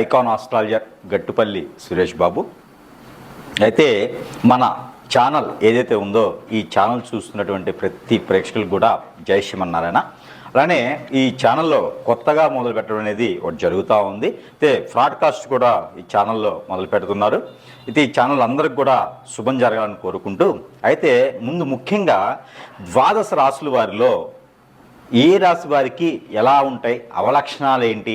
Icon astrologer Gattupalli Suresh Babu. అయితే మన channel ఏదైతే ఉందో ఈ ఛానల్ చూస్తున్నటువంటి ప్రతి ప్రేక్షకులు కూడా జై శ్రీమన్నారాయణ. అలానే ఈ ఛానల్లో కొత్తగా మొదలు పెట్టడం అనేది ఒకటి జరుగుతూ ఉంది. అయితే ఫ్రాడ్కాస్ట్ కూడా ఈ ఛానల్లో మొదలు పెడుతున్నారు. అయితే ఈ ఛానల్ అందరికి కూడా శుభం జరగాలని కోరుకుంటూ అయితే ముందు ముఖ్యంగా ద్వాదశ రాసుల వారిలో ఏ రాశి వారికి ఎలా ఉంటాయి అవలక్షణాలు ఏంటి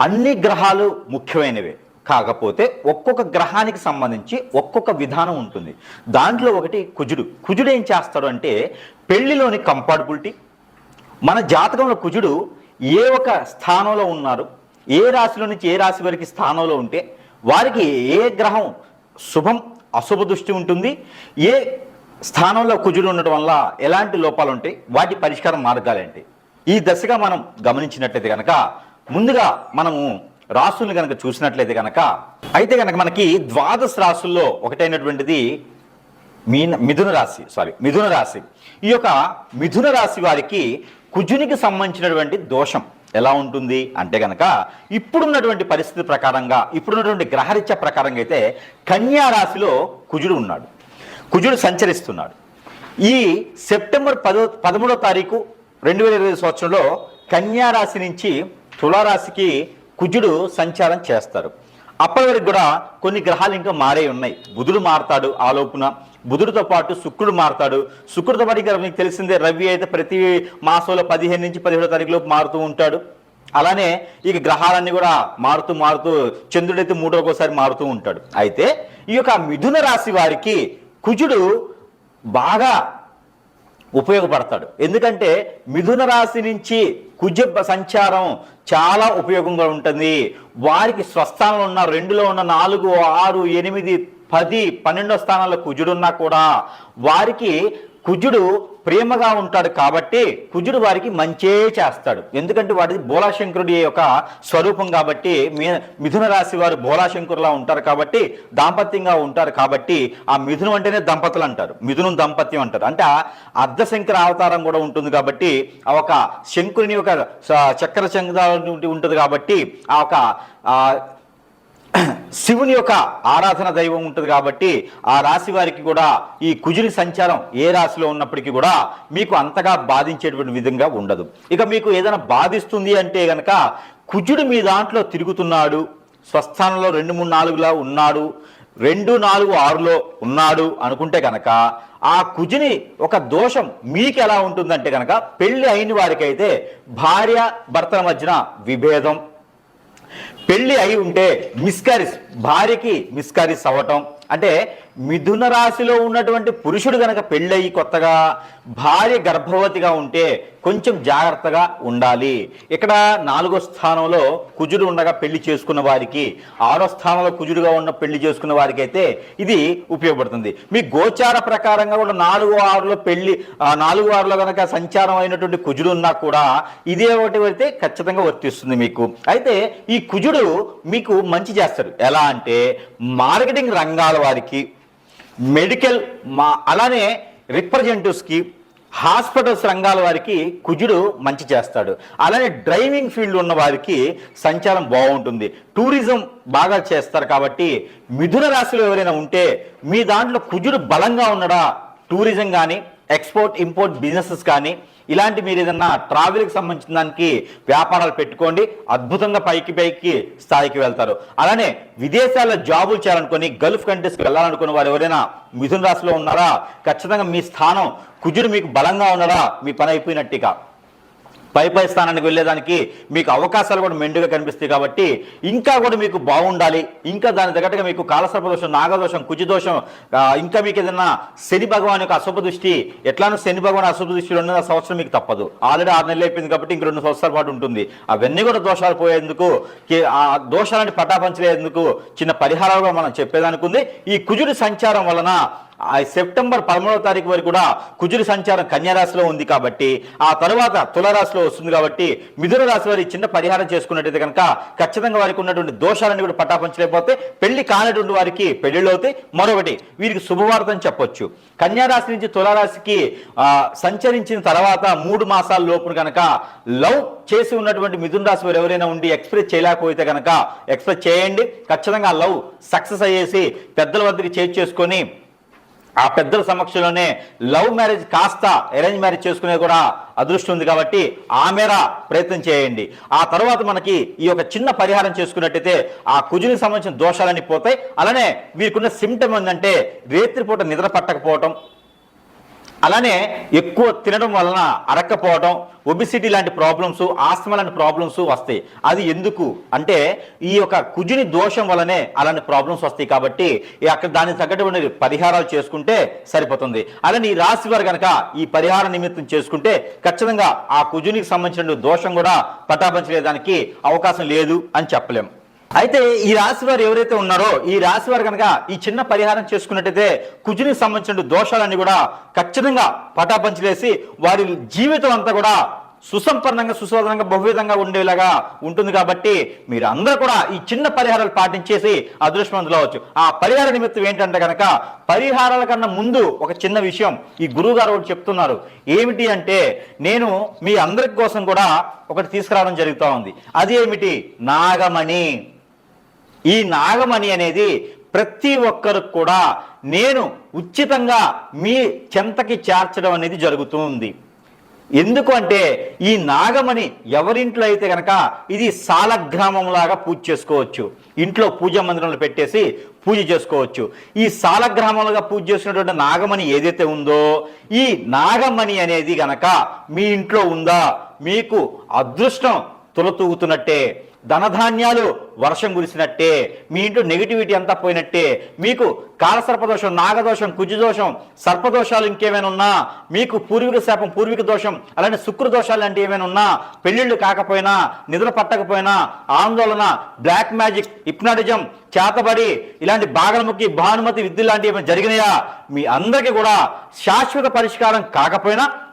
అన్ని గ్రహాలు ముఖ్యమైనవే. కాకపోతే ఒక్కొక్క గ్రహానికి సంబంధించి ఒక్కొక్క విధానం ఉంటుంది. దాంట్లో ఒకటి కుజుడు. కుజుడు ఏం చేస్తాడు అంటే పెళ్ళిలోని కంపాటబిలిటీ మన జాతకంలో కుజుడు ఏ ఒక స్థానంలో ఉన్నారు ఏ రాశిలో నుంచి ఏ రాశి వరకు స్థానంలో ఉంటే వారికి ఏ గ్రహం శుభం అశుభ దృష్టి ఉంటుంది. ఏ స్థానంలో కుజుడు ఉండటం వల్ల ఎలాంటి లోపాలు ఉంటాయి? వాటి పరిష్కారం మార్గాలేంటి ఈ దశగా మనం గమనించినట్లయితే కనుక ముందుగా మనము రాసుల్ని కనుక చూసినట్లయితే కనుక అయితే కనుక మనకి ద్వాదశ రాసుల్లో ఒకటైనటువంటిది మీన మిథున రాశి సారీ మిథున రాశి. ఈ యొక్క మిథున రాశి వారికి కుజునికి సంబంధించినటువంటి దోషం ఎలా ఉంటుంది అంటే గనక ఇప్పుడున్నటువంటి పరిస్థితి ప్రకారంగా ఇప్పుడున్నటువంటి గ్రహరీత్య ప్రకారంగా అయితే కన్యా రాశిలో కుజుడు ఉన్నాడు. కుజుడు సంచరిస్తున్నాడు. ఈ సెప్టెంబర్ పదో పదమూడో తారీఖు రెండు వేల ఇరవై సంవత్సరంలో కన్యా రాశి నుంచి తులారాశికి కుజుడు సంచారం చేస్తారు. అప్పటి వరకు కూడా కొన్ని గ్రహాలు ఇంకా మారే ఉన్నాయి. బుధుడు మారతాడు ఆలోపున. బుధుడితో పాటు శుక్రుడు మారతాడు. శుక్రుడితో పాటు ఇంకా మీకు తెలిసిందే రవి అయితే ప్రతి మాసంలో పదిహేను నుంచి పదిహేడో తారీఖులోపు మారుతూ ఉంటాడు. అలానే ఇక గ్రహాలన్నీ కూడా మారుతూ మారుతూ చంద్రుడైతే మూడోకోసారి మారుతూ ఉంటాడు. అయితే ఈ యొక్క మిథున రాశి వారికి కుజుడు బాగా ఉపయోగపడతాడు. ఎందుకంటే మిథున రాశి నుంచి కుజ సంచారం చాలా ఉపయోగంగా ఉంటుంది. వారికి స్వస్థానంలో ఉన్న రెండులో ఉన్న నాలుగు ఆరు ఎనిమిది పది పన్నెండో స్థానాల్లో కుజుడున్నా కూడా వారికి కుజుడు ప్రేమగా ఉంటాడు కాబట్టి కుజుడు వారికి మంచే చేస్తాడు. ఎందుకంటే వాడిది బోలాశంకరుడి యొక్క స్వరూపం కాబట్టి మీ- మిథున రాశి వారు బోలాశంకరులా ఉంటారు కాబట్టి దాంపత్యంగా ఉంటారు కాబట్టి ఆ మిథునం అంటేనే దంపతులు అంటారు. మిథునం దంపత్యం అంటారు. అంటే అర్ధశంకర అవతారం కూడా ఉంటుంది కాబట్టి ఆ ఒక శంకుని ఒక చక్ర శంఖ ఉంటుంది కాబట్టి ఆ ఒక శివుని యొక్క ఆరాధన దైవం ఉంటుంది కాబట్టి ఆ రాశి వారికి కూడా ఈ కుజుని సంచారం ఏ రాశిలో ఉన్నప్పటికీ కూడా మీకు అంతగా బాధించేటువంటి విధంగా ఉండదు. ఇక మీకు ఏదైనా బాధిస్తుంది అంటే గనక కుజుడు మీ దాంట్లో తిరుగుతున్నాడు స్వస్థానంలో రెండు మూడు నాలుగులా ఉన్నాడు రెండు నాలుగు ఆరులో ఉన్నాడు అనుకుంటే కనుక ఆ కుజుని ఒక దోషం మీకు ఎలా ఉంటుందంటే కనుక పెళ్ళి అయిన వారికైతే భార్య భర్తల మధ్యన విభేదం పెళ్ళి అయి ఉంటే మిస్కారిస్ భార్యకి మిస్కారిస్ అవ్వటం. అంటే మిథున రాశిలో ఉన్నటువంటి పురుషుడు గనక పెళ్ళయి కొత్తగా భార్య గర్భవతిగా ఉంటే కొంచెం జాగ్రత్తగా ఉండాలి. ఇక్కడ నాలుగో స్థానంలో కుజుడు ఉండగా పెళ్ళి చేసుకున్న వారికి ఆరో స్థానంలో కుజుడుగా ఉన్న పెళ్ళి చేసుకున్న వారికి అయితే ఇది ఉపయోగపడుతుంది. మీ గోచార ప్రకారంగా కూడా నాలుగు ఆరులో పెళ్ళి నాలుగు ఆరులో కనుక సంచారం అయినటువంటి కుజుడు ఉన్నా కూడా ఇదే ఒకటి అయితే ఖచ్చితంగా వర్తిస్తుంది మీకు. అయితే ఈ కుజుడు మీకు మంచి చేస్తాడు. ఎలా అంటే మార్కెటింగ్ రంగాల వారికి మెడికల్ మా అలానే రిప్రజెంటివ్స్కి హాస్పిటల్స్ రంగాల వారికి కుజుడు మంచి చేస్తాడు. అలానే డ్రైవింగ్ ఫీల్డ్ ఉన్న వారికి సంచారం బాగుంటుంది. టూరిజం బాగా చేస్తారు కాబట్టి మిథున రాశిలో ఎవరైనా ఉంటే మీ దాంట్లో కుజుడు బలంగా ఉన్నడా? టూరిజం కానీ ఎక్స్పోర్ట్ ఇంపోర్ట్ బిజినెసెస్ కానీ ఇలాంటి మీరు ఏదన్నా ట్రావెల్కి సంబంధించిన దానికి వ్యాపారాలు పెట్టుకోండి. అద్భుతంగా పైకి పైకి స్థాయికి వెళ్తారు. అలానే విదేశాల్లో జాబులు చేయాలనుకుని గల్ఫ్ కంట్రీస్కి వెళ్ళాలనుకున్న వారు ఎవరైనా మిథున రాశిలో ఉన్నారా? ఖచ్చితంగా మీ స్థానం కుజుడు మీకు బలంగా ఉన్నారా మీ పని అయిపోయినట్టుగా పై పై స్థానానికి వెళ్ళేదానికి మీకు అవకాశాలు కూడా మెండుగా కనిపిస్తాయి కాబట్టి ఇంకా కూడా మీకు బాగుండాలి. ఇంకా దాని తగ్గట్టుగా మీకు కాలసర్పదోషం నాగదోషం కుజిదోషం ఇంకా మీకు ఏదైనా శని భగవాన్ యొక్క అశుభ దృష్టి ఎట్లానో శని భగవాన్ అశుభ దృష్టి రెండున్నర సంవత్సరం మీకు తప్పదు. ఆల్రెడీ ఆరు నెలలు అయిపోయింది కాబట్టి ఇంక రెండు సంవత్సరాల పాటు ఉంటుంది. అవన్నీ కూడా దోషాలు పోయేందుకు ఆ దోషాలని పటాపంచలేందుకు చిన్న పరిహారాలు కూడా మనం చెప్పేదానికి ఉంది. ఈ కుజుడి సంచారం వలన సెప్టెంబర్ పదమూడవ తారీఖు వరకు కూడా కుజుడి సంచారం కన్యారాశిలో ఉంది కాబట్టి ఆ తరువాత తులరాశిలో వస్తుంది కాబట్టి మిథున రాశి వారి చిన్న పరిహారం చేసుకున్నట్టయితే కనుక ఖచ్చితంగా వారికి ఉన్నటువంటి దోషాలన్నీ కూడా పటాపంచలేకపోతే పెళ్ళి కానటువంటి వారికి పెళ్ళిళ్ళు అవుతాయి. మరొకటి వీరికి శుభవార్తని చెప్పొచ్చు. కన్యారాశి నుంచి తులారాశికి సంచరించిన తర్వాత మూడు మాసాల లోపు కనుక లవ్ చేసి ఉన్నటువంటి మిథున రాశి వారు ఎవరైనా ఉండి ఎక్స్ప్రెస్ చేయలేకపోతే కనుక ఎక్స్ప్రెస్ చేయండి. ఖచ్చితంగా లవ్ సక్సెస్ అయ్యేసి పెద్దల వద్దకి చేర్చేసుకొని ఆ పెద్దల సమక్షంలోనే లవ్ మ్యారేజ్ కాస్త అరేంజ్ మ్యారేజ్ చేసుకునే కూడా అదృష్టం ఉంది కాబట్టి ఆ మేర ప్రయత్నం చేయండి. ఆ తర్వాత మనకి ఈ యొక్క చిన్న పరిహారం చేసుకున్నట్టయితే ఆ కుజునికి సంబంధించిన దోషాలన్నీ పోతాయి. అలానే వీరికున్న సిమ్టమ్ ఏంటంటే రేత్రిపూట నిద్ర పట్టకపోవటం అలానే ఎక్కువ తినడం వలన అరక్కపోవడం ఒబిసిటీ లాంటి ప్రాబ్లమ్స్ ఆస్తమా లాంటి ప్రాబ్లమ్స్ వస్తాయి. అది ఎందుకు? అంటే ఈ యొక్క కుజుని దోషం వలనే అలాంటి ప్రాబ్లమ్స్ వస్తాయి కాబట్టి అక్కడ దానికి తగ్గటువంటి పరిహారాలు చేసుకుంటే సరిపోతుంది. అలానే ఈ రాశి వారు కనుక ఈ పరిహార నిమిత్తం చేసుకుంటే ఖచ్చితంగా ఆ కుజునికి సంబంధించిన దోషం కూడా పటాపంచలేదానికి అవకాశం లేదు అని చెప్పలేం. అయితే ఈ రాశి వారు ఎవరైతే ఉన్నారో ఈ రాశి వారు కనుక ఈ చిన్న పరిహారం చేసుకున్నట్టయితే కుజునికి సంబంధించిన దోషాలన్నీ కూడా ఖచ్చితంగా పటాపంచలేసి వారి జీవితం అంతా కూడా సుసంపన్నంగా సుసాధనంగా బహువిధంగా ఉండేలాగా ఉంటుంది కాబట్టి మీరు అందరూ కూడా ఈ చిన్న పరిహారాలు పాటించేసి అదృష్టవంతులు అవచ్చు ఆ పరిహార నిమిత్తం ఏంటంటే కనుక పరిహారాల కన్నా ముందు ఒక చిన్న విషయం ఈ గురువు గారు ఒకటి చెప్తున్నారు. ఏమిటి అంటే నేను మీ అందరి కోసం కూడా ఒకటి తీసుకురావడం జరుగుతూ ఉంది. అది ఏమిటి నాగమణి. ఈ నాగమణి అనేది ప్రతి ఒక్కరికి కూడా నేను ఉచితంగా మీ చెంతకి చేర్చడం అనేది జరుగుతూ ఉంది. ఎందుకు అంటే ఈ నాగమణి ఎవరింట్లో అయితే కనుక ఇది సాలగ్రామంలాగా పూజ చేసుకోవచ్చు. ఇంట్లో పూజ మందిరంలో పెట్టేసి పూజ చేసుకోవచ్చు. ఈ సాలగ్రామంలో పూజ చేసినటువంటి నాగమణి ఏదైతే ఉందో ఈ నాగమణి అనేది గనక మీ ఇంట్లో ఉందా మీకు అదృష్టం తులతూగుతున్నట్టే ధనధాన్యాలు వర్షం కురిసినట్టే మీ ఇంట్లో నెగిటివిటీ అంతా పోయినట్టే మీకు కాలసర్పదోషం నాగదోషం కుజుదోషం సర్పదోషాలు ఇంకేమైనా ఉన్నా మీకు పూర్వీక శాపం పూర్వీక దోషం అలానే శుక్ర దోషాలు లాంటివి ఏమైనా ఉన్నా పెళ్ళిళ్ళు కాకపోయినా నిద్ర పట్టకపోయినా ఆందోళన బ్లాక్ మ్యాజిక్ హిప్నాటిజం చేతబడి ఇలాంటి బాగలముఖి భానుమతి విద్య లాంటివి ఏమైనా జరిగినాయా? మీ అందరికీ కూడా శాశ్వత పరిష్కారం కాకపోయినా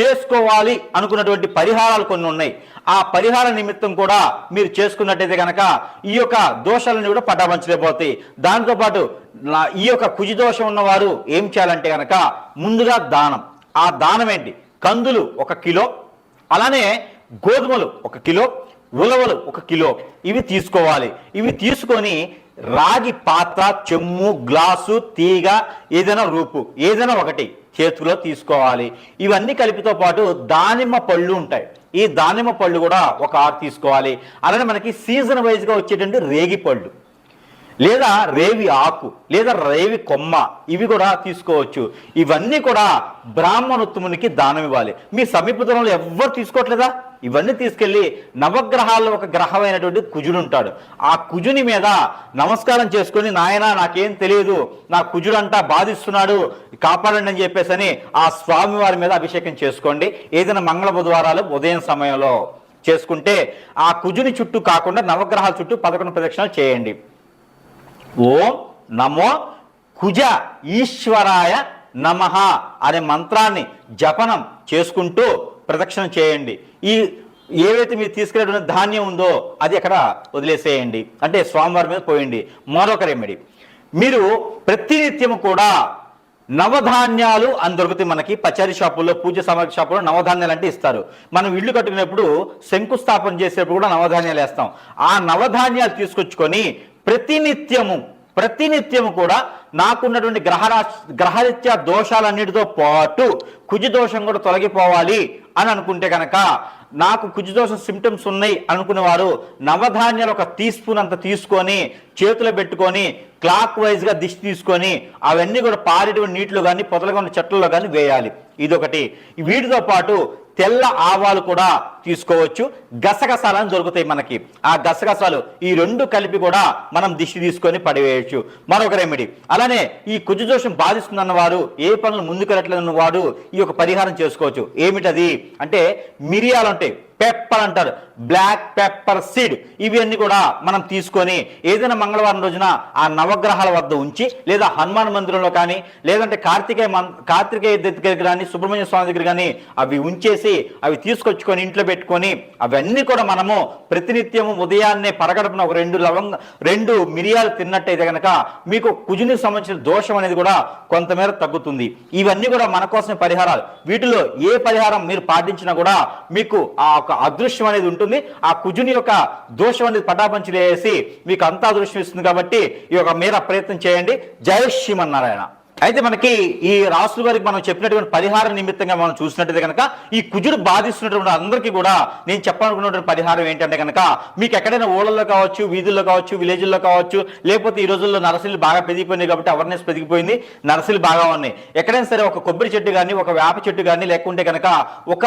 చేసుకోవాలి అనుకున్నటువంటి పరిహారాలు కొన్ని ఉన్నాయి. ఆ పరిహార నిమిత్తం కూడా మీరు చేసుకున్నట్టయితే కనుక ఈ యొక్క దోషాలను కూడా పటాపంచలేకపోతాయి. దాంతోపాటు నా- ఈ యొక్క కుజి దోషం ఉన్నవారు ఏం చేయాలంటే కనుక ముందుగా దానం. ఆ దానం ఏంటి? కందులు ఒక కిలో అలానే గోధుమలు ఒక కిలో ఉలవలు ఒక కిలో. ఇవి తీసుకోవాలి. ఇవి తీసుకొని రాగి పాత్ర చెమ్ము గ్లాసు తీగ ఏదైనా రూపు ఏదైనా ఒకటి చేతిలో తీసుకోవాలి. ఇవన్నీ కలిపితో పాటు దానిమ్మ పళ్ళు ఉంటాయి. ఈ దానిమ్మ పళ్ళు కూడా ఒక ఆరు తీసుకోవాలి. అలానే మనకి సీజన్ వైజ్గా వచ్చేటువంటి రేగి పళ్ళు లేదా రేవి ఆకు లేదా రేవి కొమ్మ ఇవి కూడా తీసుకోవచ్చు. ఇవన్నీ కూడా బ్రాహ్మణోత్తమునికి దానం ఇవ్వాలి. మీ సమీపంలో ఎవ్వరు తీసుకోవట్లేదా? ఇవన్నీ తీసుకెళ్ళి నవగ్రహాల్లో ఒక గ్రహమైనటువంటి కుజుడు ఉంటాడు. ఆ కుజుని మీద నమస్కారం చేసుకుని నాయన నాకేం తెలియదు. నా కుజుడంతా బాధిస్తున్నాడు. కాపాడండి అని చెప్పేసి అని ఆ స్వామి వారి మీద అభిషేకం చేసుకోండి. ఏదైనా మంగళ బుధవారాలు ఉదయం సమయంలో చేసుకుంటే ఆ కుజుని చుట్టూ కాకుండా నవగ్రహాల చుట్టూ పదకొండు ప్రదక్షిణలు చేయండి. ఓం నమో కుజ ఈశ్వరాయ నమః అనే మంత్రాన్ని జపనం చేసుకుంటూ ప్రదక్షిణ చేయండి. ఈ ఏవైతే మీరు తీసుకెళ్ళిన ధాన్యం ఉందో అది అక్కడ వదిలేసేయండి. అంటే స్వామివారి మీద పోయండి. మరొక రెమెడీ మీరు ప్రతినిత్యము కూడా నవధాన్యాలు అని దొరుకుతాయి మనకి పచారీ షాపుల్లో పూజ సామాగ్రి షాపుల్లో నవధాన్యాలు అంటే ఇస్తారు. మనం ఇల్లు కట్టుకునేప్పుడు శంకుస్థాపన చేసేటప్పుడు కూడా నవధాన్యాలు వేస్తాం. ఆ నవధాన్యాలు తీసుకొచ్చుకొని ప్రతినిత్యము ప్రతినిత్యము కూడా నాకున్నటువంటి గ్రహరా గ్రహరీత్యా దోషాలన్నిటితో పాటు కుజి దోషం కూడా తొలగిపోవాలి అని అనుకుంటే కనుక నాకు కుజి దోషం సిమ్టమ్స్ ఉన్నాయి అనుకునే వారు నవధాన్యాలు ఒక టీ స్పూన్ అంత తీసుకొని చేతిలో పెట్టుకొని క్లాక్ వైజ్గా దిష్టి తీసుకొని అవన్నీ కూడా పారేటువంటి నీటిలో కానీ పొదలుగా ఉన్న చెట్లలో కానీ వేయాలి. ఇదొకటి. వీటితో పాటు తెల్ల ఆవాలు కూడా తీసుకోవచ్చు. గసగసాలని దొరుకుతాయి మనకి. ఆ గసగసాలు ఈ రెండు కలిపి కూడా మనం దిష్టి తీసుకొని పడివేయచ్చు. మరొక రెమెడీ అలానే ఈ కుజు దోషం బాధిస్తుందన్న వారు ఏ పనులు ముందుకెళ్ళట్లేదన్న వాడు ఈ యొక్క పరిహారం చేసుకోవచ్చు. ఏమిటది? అంటే మిరియాలు ఉంటాయి పెప్పర్ అంటారు. బ్లాక్ పెప్పర్ సీడ్ ఇవన్నీ కూడా మనం తీసుకొని ఏదైనా మంగళవారం రోజున ఆ నవగ్రహాల వద్ద ఉంచి లేదా హనుమాన్ మందిరంలో కానీ లేదంటే కార్తికేయ కార్తికేయ దగ్గర కానీ సుబ్రహ్మణ్య స్వామి దగ్గర కానీ అవి ఉంచేసి అవి తీసుకొచ్చుకొని ఇంట్లో పెట్టుకొని అవన్నీ కూడా మనము ప్రతినిత్యము ఉదయాన్నే పరగడపున ఒక రెండు లవంగ రెండు మిరియాలు తిన్నట్టయితే కనుక మీకు కుజునికి సంబంధించిన దోషం అనేది కూడా కొంతమేర తగ్గుతుంది. ఇవన్నీ కూడా మన కోసమే పరిహారాలు. వీటిలో ఏ పరిహారం మీరు పాటించినా కూడా మీకు ఆ ఒక అదృశ్యం అనేది ఉంటుంది. ఆ కుజుని యొక్క దోషం అనేది పటాపంచులు వేసి మీకు అంతా అదృశ్యం ఇస్తుంది కాబట్టి ఈ యొక్క మేర ప్రయత్నం చేయండి. జై శ్రీమన్నారాయణ. అయితే మనకి ఈ రాసుల వారికి మనం చెప్పినటువంటి పరిహార నిమిత్తంగా మనం చూసినట్టయితే కనుక ఈ కుజుడు బాధిస్తున్నటువంటి అందరికీ కూడా నేను చెప్పాలనుకున్నటువంటి పరిహారం ఏంటంటే కనుక మీకు ఎక్కడైనా ఊళ్ళల్లో కావచ్చు వీధుల్లో కావచ్చు విలేజ్ల్లో కావచ్చు లేకపోతే ఈ రోజుల్లో నరసలు బాగా పెరిగిపోయినాయి కాబట్టి అవేర్నెస్ పెరిగిపోయింది నరసలు బాగా ఉన్నాయి. ఎక్కడైనా సరే ఒక కొబ్బరి చెట్టు కానీ ఒక వేప చెట్టు కానీ లేకుంటే కనుక ఒక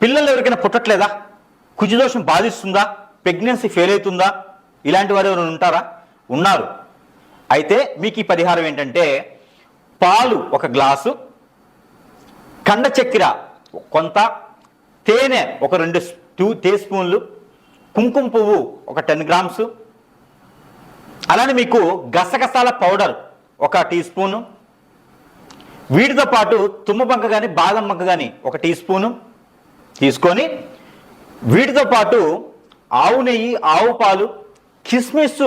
పిల్లలు ఎవరికైనా పుట్టట్లేదా? కుజదోషం బాధిస్తుందా? ప్రెగ్నెన్సీ ఫెయిల్ అవుతుందా? ఇలాంటి వారు ఎవరైనా ఉంటారా? ఉన్నారు. అయితే మీకు ఈ పరిహారం ఏంటంటే పాలు ఒక గ్లాసు కండ చక్కెర కొంత తేనె ఒక రెండు టూ టీ స్పూన్లు కుంకుమ పువ్వు ఒక టెన్ గ్రామ్స్ అలానే మీకు గసగసాల పౌడర్ ఒక టీ స్పూను వీటితో పాటు తుమ్మబంక కానీ బాదం బంక కానీ ఒక టీ స్పూను తీసుకొని వీటితో పాటు ఆవు నెయ్యి ఆవు పాలు కిస్మిస్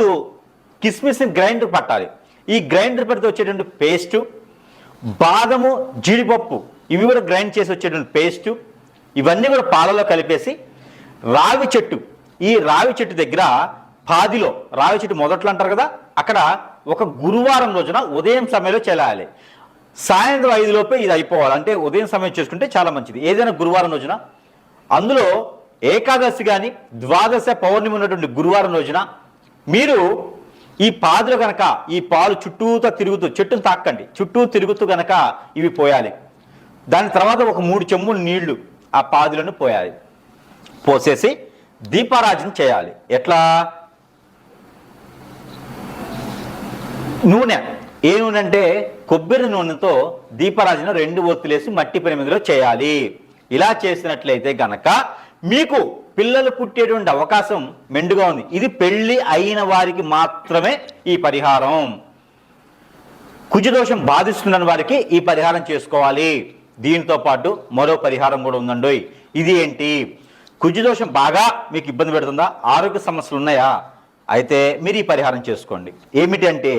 కిస్మిస్ని గ్రైండర్ పట్టాలి. ఈ గ్రైండర్ పడితే వచ్చేటువంటి పేస్టు బాదము జీడిపప్పు ఇవి కూడా గ్రైండ్ చేసి వచ్చేటువంటి పేస్టు ఇవన్నీ కూడా పాలలో కలిపేసి రావి చెట్టు ఈ రావి చెట్టు దగ్గర పాదిలో రావి చెట్టు మొదట్లో అంటారు కదా అక్కడ ఒక గురువారం రోజున ఉదయం సమయంలో చేయాలి సాయంత్రం ఐదులోపే ఇది అయిపోవాలి. అంటే ఉదయం సమయం చేసుకుంటే చాలా మంచిది. ఏదైనా గురువారం రోజున అందులో ఏకాదశి కానీ ద్వాదశ పౌర్ణమి ఉన్నటువంటి గురువారం రోజున మీరు ఈ పాదులు గనక ఈ పాలు చుట్టూతో తిరుగుతూ చెట్టును తాకండి. చుట్టూ తిరుగుతూ గనక ఇవి పోయాలి. దాని తర్వాత ఒక మూడు చెమ్ములు నీళ్ళు ఆ పాదులను పోయాలి. పోసేసి దీపారాజన చేయాలి. ఎట్లా? నూనె. ఏ నూనె అంటే కొబ్బరి నూనెతో దీపారాజన రెండు ఒత్తులేసి మట్టి పరిమిదిలో చేయాలి. ఇలా చేసినట్లయితే గనక మీకు పిల్లలు పుట్టేటువంటి అవకాశం మెండుగా ఉంది. ఇది పెళ్ళి అయిన వారికి మాత్రమే ఈ పరిహారం. కుజదోషం బాధిస్తున్న వారికి ఈ పరిహారం చేసుకోవాలి. దీనితో పాటు మరో పరిహారం కూడా ఉందండి ఇది ఏంటి? కుజదోషం బాగా మీకు ఇబ్బంది పెడుతుందా? ఆరోగ్య సమస్యలు ఉన్నాయా? అయితే మీరు ఈ పరిహారం చేసుకోండి. ఏమిటంటే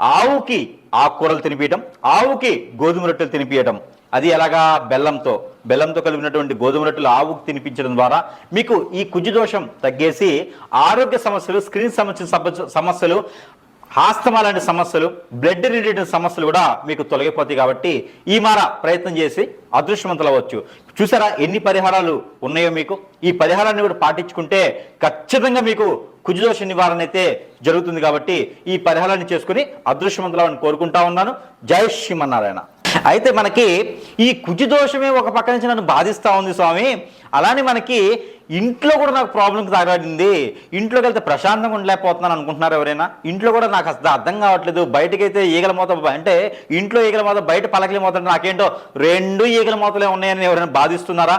ఆవుకి ఆకుకూరలు తినిపించడం ఆవుకి గోధుమ రొట్టెలు తినిపించడం అది ఎలాగా బెల్లంతో బెల్లంతో కలిపినటువంటి గోధుమ రొట్టెలు ఆవుకు తినిపించడం ద్వారా మీకు ఈ కుజదోషం తగ్గేసి ఆరోగ్య సమస్యలు స్క్రీన్ సంబంధించిన సమస్య- సమస్యలు హాస్తమా లాంటి సమస్యలు బ్లడ్ రిలేటెడ్ సమస్యలు కూడా మీకు తొలగిపోతాయి కాబట్టి ఈ మార ప్రయత్నం చేసి అదృష్టవంతులు అవ్వచ్చు. చూసారా ఎన్ని పరిహారాలు ఉన్నాయో మీకు? ఈ పరిహారాన్ని కూడా పాటించుకుంటే ఖచ్చితంగా మీకు కుజదోష నివారణ అయితే జరుగుతుంది కాబట్టి ఈ పరిహారాన్ని చేసుకుని అదృష్టవంతులని కోరుకుంటా ఉన్నాను. జై శ్రీమన్నారాయణ. అయితే మనకి ఈ కుజదోషమే ఒక పక్క నుంచి నన్ను బాధిస్తూ ఉంది స్వామి. అలానే మనకి ఇంట్లో కూడా నాకు ప్రాబ్లం తగలాడింది ఇంట్లోకి వెళ్తే ప్రశాంతంగా ఉండలేకపోతున్నాను అనుకుంటున్నారు ఎవరైనా. ఇంట్లో కూడా నాకు అసలు అర్థం కావట్లేదు. బయటకైతే ఈగల మూత అంటే ఇంట్లో ఈగల మూత బయట పలకలి మూత నాకేంటో రెండు ఈగల మూతలే ఉన్నాయని ఎవరైనా బాధిస్తున్నారా?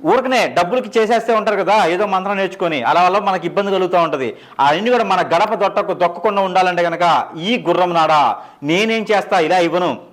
ఊరికనే డబ్బులకి చేసేస్తే ఉంటారు కదా ఏదో మంత్రం నేర్చుకొని అలా వల్ల మనకి ఇబ్బంది కలుగుతూ ఉంటుంది. అవన్నీ కూడా మన గడప దొట్టకు దొక్కకుండా ఉండాలంటే కనుక ఈ గుర్రం నాడా నేనేం చేస్తా ఇలా ఇవ్వను.